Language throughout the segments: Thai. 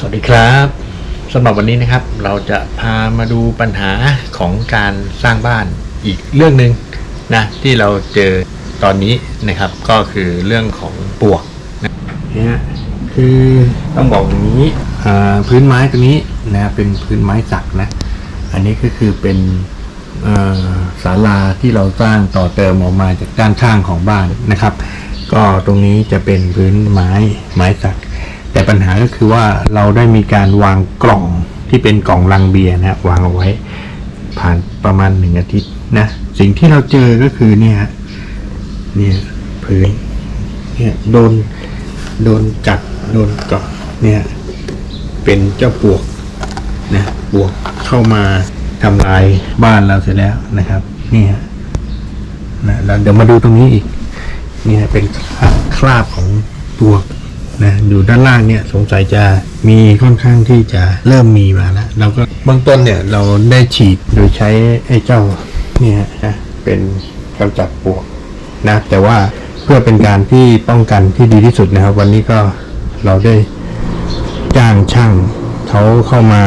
สวัสดีครับสำหรับวันนี้นะครับ เราจะพามาดูปัญหาของการสร้างบ้านอีกเรื่องหนึ่งนะที่เราเจอตอนนี้นะครับ ก็คือเรื่องของปวกนะเนี่ยคือต้องบอกอย่างนี้พื้นไม้ตัวนี้นะเป็นพื้นไม้สักนะ อันนี้ก็คือเป็นศาลาที่เราสร้างต่อเติมออกมาจากด้านข้างของบ้านนะครับ ก็ตรงนี้จะเป็นพื้นไม้ไม้สัก แต่ปัญหาก็คือว่าเราได้มีการวางกล่องที่เป็นกล่องลังเบียร์นะวางเอาไว้ ผ่านประมาณหนึ่งอาทิตย์นะสิ่งที่เราเจอก็คือเนี่ยเนี่ยพื้นเนี่ยโดนโดนกัดโดนเกาะเนี่ยเป็นเจ้าปลวกนะปลวกเข้ามาทำลายบ้านเราเสร็จแล้วนะครับนี่ฮะนะเดี๋ยวมาดูตรงนี้อีกเนี่ยเป็นคราบของปลวก นะอยู่ด้านล่างเนี่ยสงสัยจะมีค่อนข้างที่จะเริ่มมีมาแล้วเราก็เบื้องต้นเนี่ยเราได้ฉีดโดยใช้ไอ้เจ้าเนี่ยนะเป็นกำจัดปลวกนะแต่ว่าเพื่อเป็นการที่ป้องกันที่ดีที่สุดนะครับ วันนี้ก็เราได้จ้างช่างเขาเข้ามา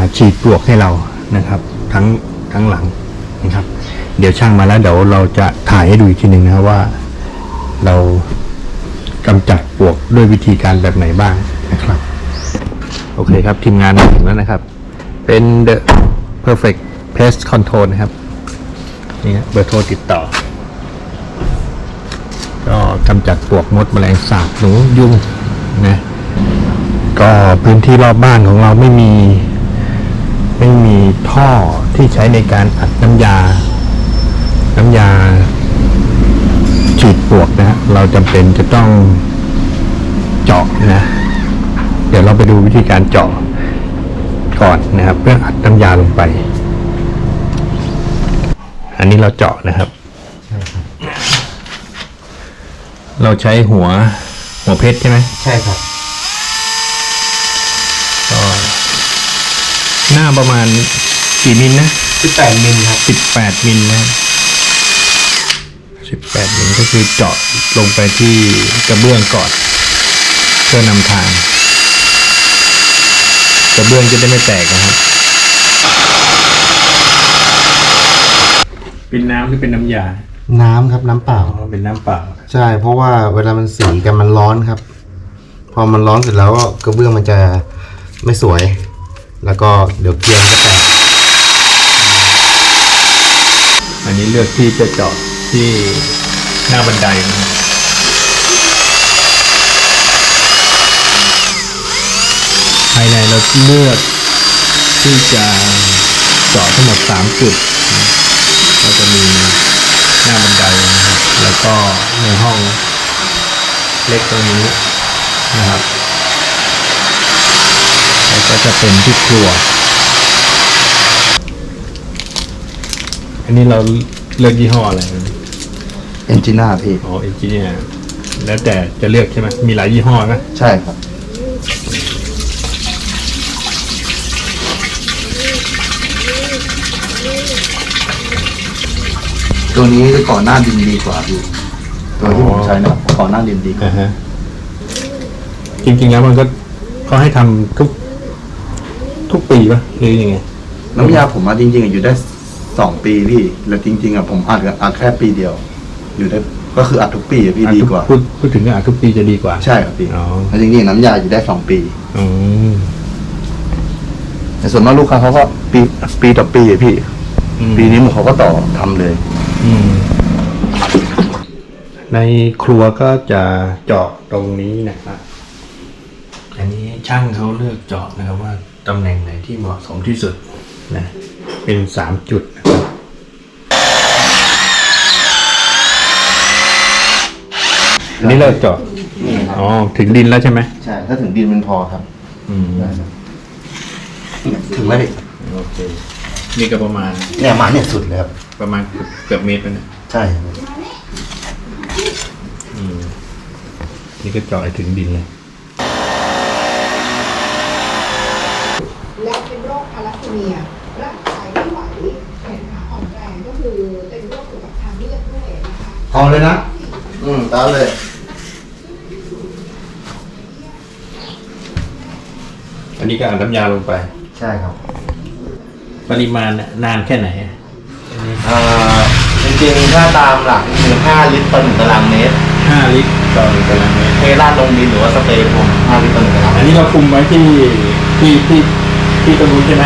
าฉีดปลวกให้เรานะครับ ทั้งทั้งหลังนะครับ เดี๋ยวช่างมาแล้วเดี๋ยวเราจะถ่ายให้ดูอีกทีหนึ่งนะครับว่าเรา กำจัดปลวกด้วยวิธีการแบบไหนบ้างนะครับ โอเคครับ ทีมงานมาถึงแล้วนะครับ เป็น the perfect pest control นะครับนี่ฮะเบอร์โทรติดต่อ ก็กำจัดปลวกมดแมลงสาบหนูยุงนะก็พื้นที่รอบบ้านของเราไม่มี ไม่มีท่อที่ใช้ในการอัดน้ำยา น้ำยาฉีดปลวก เราจำเป็นจะต้องเจาะนะ เดี๋ยวเราไปดูวิธีการเจาะก่อนนะครับ เพื่ออัดน้ำยาลงไป อันนี้เราเจาะนะครับ เราใช้หัวหัวเพชรใช่ไหมใช่ครับก็หน้าประมาณกี่มิลนะ18มิลครับสิบแปดมิลนะสิบ แปดมิลก็คือเจาะลงไปที่กระเบื้องก่อน เพื่อนำทาง กระเบื้องจะได้ไม่แตกนะครับเป็นน้ำหรือเป็นน้ำยาน้ำครับน้ำเปล่า อ๋อเป็นน้ำเปล่าใช่ เพราะว่าเวลามันสีกันมันร้อนครับ พอมันร้อนเสร็จแล้วก็กระเบื้องมันจะไม่สวย แล้วก็เดี๋ยวเกลียวมันก็แตก อันนี้เลือกที่จะเจาะ ที่หน้าบันไดนะครับภายในเราเลือกที่จะเจาะทั้งหมดสามจุดก็จะมีหน้าบันไดนะครับแล้วก็ในห้องเล็กตรงนี้นะครับแล้วก็จะเป็นที่ครัว อันนี้เราเลือกยี่ห้ออะไรนะ เอนจิน่าพี่ อ๋อเอนจิเนียร์แล้วแต่จะเลือกใช่ไหมมีหลายยี่ห้อนะใช่ครับ ตัวนี้ก่อนหน้าดินดีกว่าพี่ตัวที่ผมใช้นะก่อนหน้าดินดีกว่า อ่าฮะจริงๆแล้วมันก็ก็ให้ทำทุก ทุกปีปะหรือยังไง น้ำยาผมมาจริงๆอะอยู่ได้สองปีพี่ แล้วจริง ๆอะผมอัดกับอัดแค่ปีเดียว อยู่ได้ก็คืออัดทุกปีอะพี่อะดีทุกว่า พูดพูดถึงก็อาจทุกปีจะดีกว่า ใช่ครับพี่อ๋อ แล้วจริงๆน้ำยาอยู่ได้สองปี อืมแต่ส่วนมากลูกค้าเขาก็ปีปีต่อปีอะพี่อืมปีนี้มันเขาก็ต่อทำเลย อืม ในครัวก็จะเจาะตรงนี้นะครับ อันนี้ช่างเขาเลือกเจาะนะครับว่าตำแหน่งไหนที่เหมาะสมที่สุดนะ เป็นสามจุดนะครับ อันนี้เราเจาะนี่ครับอ๋อถึงดินแล้วใช่ไหมใช่ถ้าถึงดินมันพอครับอืมได้ครับถึงแล้วพี่โอเคนี่ก็ประมาณเนี่ยมาเนี่ยสุดเลยครับประมาณเกือบเกือบเมตรแล้วนะใช่ครับอืมนี่ก็เจาะให้ถึงดินเลยและเป็นโรคทาลัสซีเมียร่างกายไม่ไหวแขนขาอ่อนแรงก็คือเป็นโรคเกี่ยวกับทางเลือดด้วยนะคะ พอเลยนะ อืมตามเลย นนี้ก็อัดน้ำยาลงไป ใช่ครับปริมาณน่ะนานแค่ไหนเอ่อจริงๆถ้าตามหลักคือ5ลิตรต่อหนึ่งตารางเมตรห้าลิตรต่อหนึ่งตารางเมตรเทราดลงดินหรือว่าสเปรย์ผม5ลิตรต่อหนึ่งตารางเมอันตรนี้เราคุมไว้ที่ที่ที่ที่ตรงนู้นใช่ไหม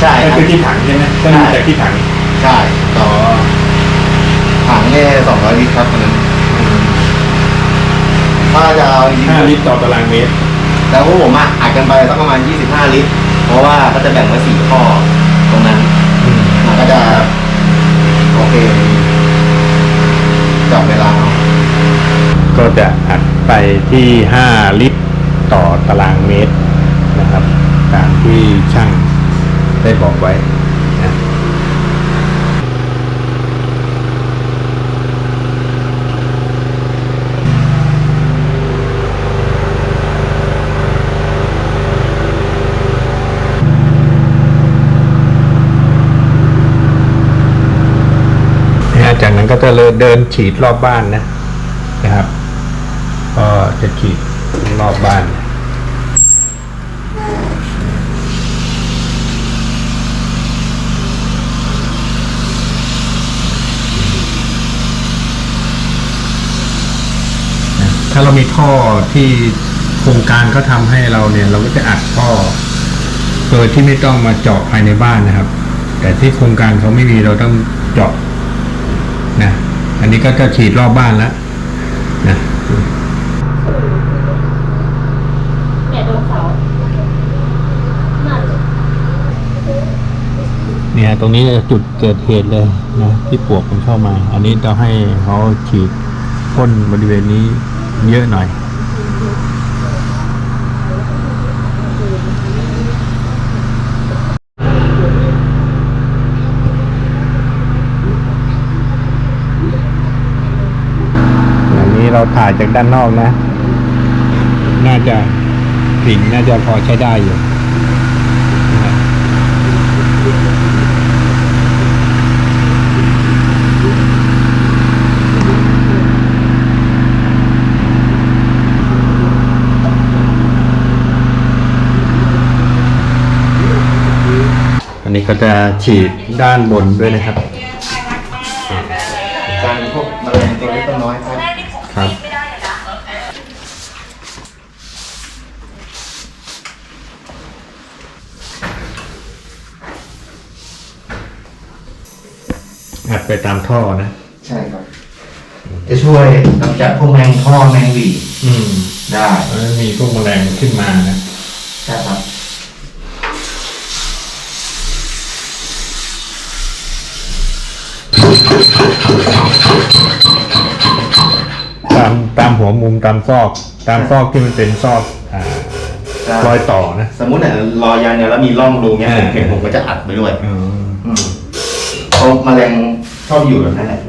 ใช่คก็รับ คือที่ถังใช่ไหมก็ดูจากที่ถังใช่ต่อถังเนี่ย200ลิตรครับตอนนั้นถ้าจะเอาจริงห้าลิตรต่อตารางเมตรๆ แต่พวกผมอะอัดกันไปสักประมาณ 25 ลิตร เพราะว่าก็จะแบ่งไว้4ข้อตรงนั้นมันก็จะโอเคจับเวลาเอาก็จะอัดไปที่ 5 ลิตรต่อตารางเมตรนะครับ ตามที่ช่างได้บอกไว้นะ นะฮะจากนั้นก็จะ เดินฉีดรอบบ้านนะนะครับก็จะฉีดรอบบ้านถ้าเรามีท่อที่โครงการเขาทำให้เราเนี่ย เราก็จะอัดท่อโดยที่ไม่ต้องมาเจาะภายในบ้านนะครับ แต่ที่โครงการเขาไม่มีเราต้องเจาะนะ อันนี้ก็จะฉีดรอบบ้านแล้วนะเนี่ยโดนเสานั่นเนี่ยตรงนี้จุดเกิดเหตุเลยนะที่ปลวกมันเข้ามา อันนี้เราให้เขาฉีดพ่นบริเวณนี้เยอะหน่อย อันนี้ เราถ่ายจากด้านนอกนะ น่าจะกลิ่นน่าจะพอใช้ได้อยู่อันนี้ก็จะฉีดด้านบนด้วยนะครับ ไปตามท่อนะ ใช่ครับ จะช่วยกำจัดพวกแมงท่อแมงหวีอืมได้แล้วมีพวกแมลงขึ้นมานะใช่ครับตามตามหัวมุมตามซอก ตามซอกที่มันเป็นซอกอ่าใช่รอยต่อนะ สมมุติเนี่ยรอยางเนี่ยแล้วมีร่องรูเงี้ยผมเห็นผมก็จะอัดไปด้วยอืมอืมเพราะแมลง ชอบอยู่แบบนั้นแหละ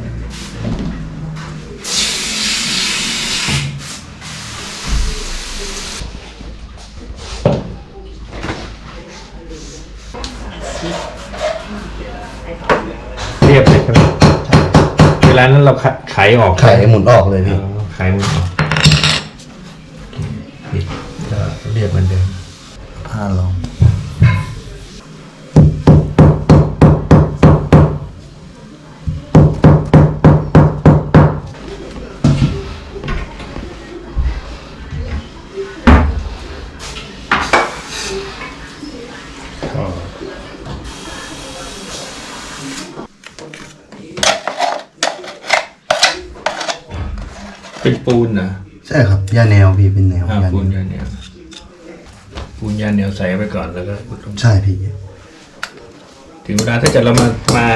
เรียบเลยใช่ไหมเวลานั้นเราขัดไขออกไข่หมุนออกเลยอ๋พี่อไขมันออก เป็นปูนนะใช่ครับยาแนวพี่เป็นแนวอ่ายาปูนแนวยาแนวปูนยาแนวใส่ไปก่อนแล้วก็อุดลงใช่พี่ถึงเวลาถ้าเกิดเรามามา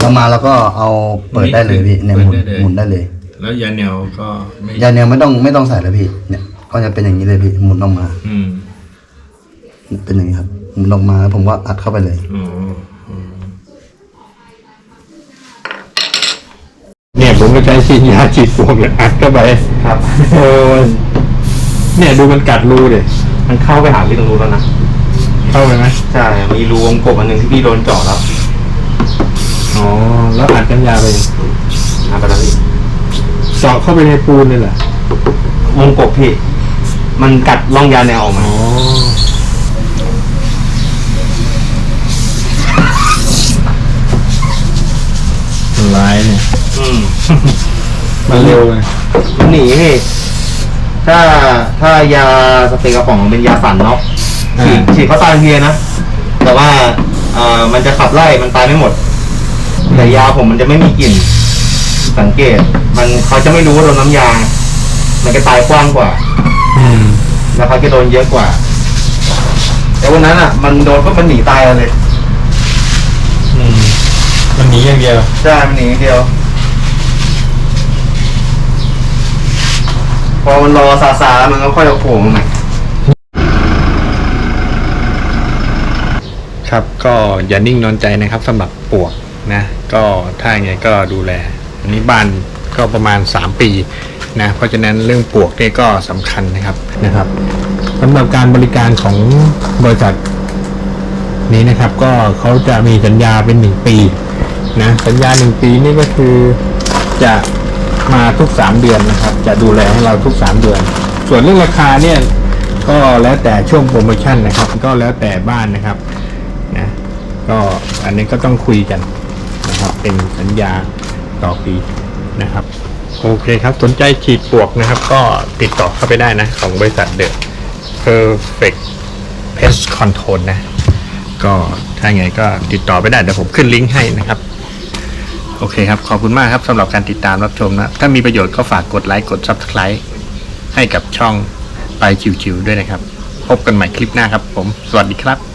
เรามาแล้วก็เอาเปิดได้เลยพี่เนี่ยหมุนเปิดได้เลย หมุนได้เลยแล้วยาแนวก็ไม่ยาแนวไม่ต้องไม่ต้องใส่แล้วพี่เนี่ยก็จะเป็นอย่างนี้เลยพี่หมุนออกมา อืมเป็นอย่างนี้ครับหมุนออกมาแล้วผมก็อัดเข้าไปเลย อ๋อ ใช้ฉีดยาฉีดปวกเลยอัดเข้าไปครับโอ้เนี่ยดูมันกัดรูเด็มันเข้าไปหาพี่ตรงรูแล้วนะเข้าไปไหมใช่มีรูวงกบอันหนึ่งที่พี่โดนเจาะแล้วอ๋อแล้วอัดกัำยาไปอัดไปแล้วพี่เจาะเข้าไปในปูนเลยเหรอวงกบพี่ มันกัดร่องยาแนวออกมาร้ไรเนี่ย อมันเร็วไงมันหนีพี่ถ้าถ้ายาสเปรย์กระป๋องเป็นยาสั่นเนาะฉีดฉีดเขาตายทันทีนะ แต่ว่าเอ่อมันจะขับไล่มันตายไม่หมด แต่ยาผมมันจะไม่มีกลิ่น สังเกต มันเขาจะไม่รู้ว่าโดนน้ำยา มันจะตายกว้างกว่า อืมแล้วเขาจะโดนเยอะกว่า แต่วันนั้นอะ มันโดนก็มันหนีตายเลย อืมมันหนีอย่างเดียว ใช่มันหนีอย่างเดียว พอมันรอซาซาๆมันก็ค่อยเอาโผล่มาใหม่ครับก็อย่านิ่งนอนใจนะครับสำหรับปวกนะ ก็ถ้าอย่างไงก็ดูแล อันนี้บ้านก็ประมาณ 3 ปีนะเพราะฉะนั้นเรื่องปวกเนี่ยก็สำคัญนะครับนะครับสำหรับการบริการของบริษัทนี้นะครับ ก็เขาจะมีสัญญาเป็นหนึ่งปีนะสัญญาหนึ่งปีนี่ก็คือจะ มาทุกสามเดือนนะครับ จะดูแลให้เราทุกสามเดือน ส่วนเรื่องราคาเนี่ยก็แล้วแต่ช่วงโปรโมชั่นนะครับ ก็แล้วแต่บ้านนะครับนะก็อันนี้ก็ต้องคุยกันนะครับ เป็นสัญญาต่อปีนะครับโอเคครับ สนใจฉีดปลวกนะครับ ก็ติดต่อเข้าไปได้นะ ของบริษัทเดอะ Perfect Pest Control นะ ก็ถ้าไงก็ติดต่อไปได้เดี๋ยวผมขึ้นลิงก์ให้นะครับ อเคครับ ขอบคุณมากครับสำหรับการติดตามรับชมนะ ถ้ามีประโยชน์ก็ฝากกดไลค์กด Subscribe ให้กับช่องไปชิวๆด้วยนะครับ พบกันใหม่คลิปหน้าครับผม สวัสดีครับ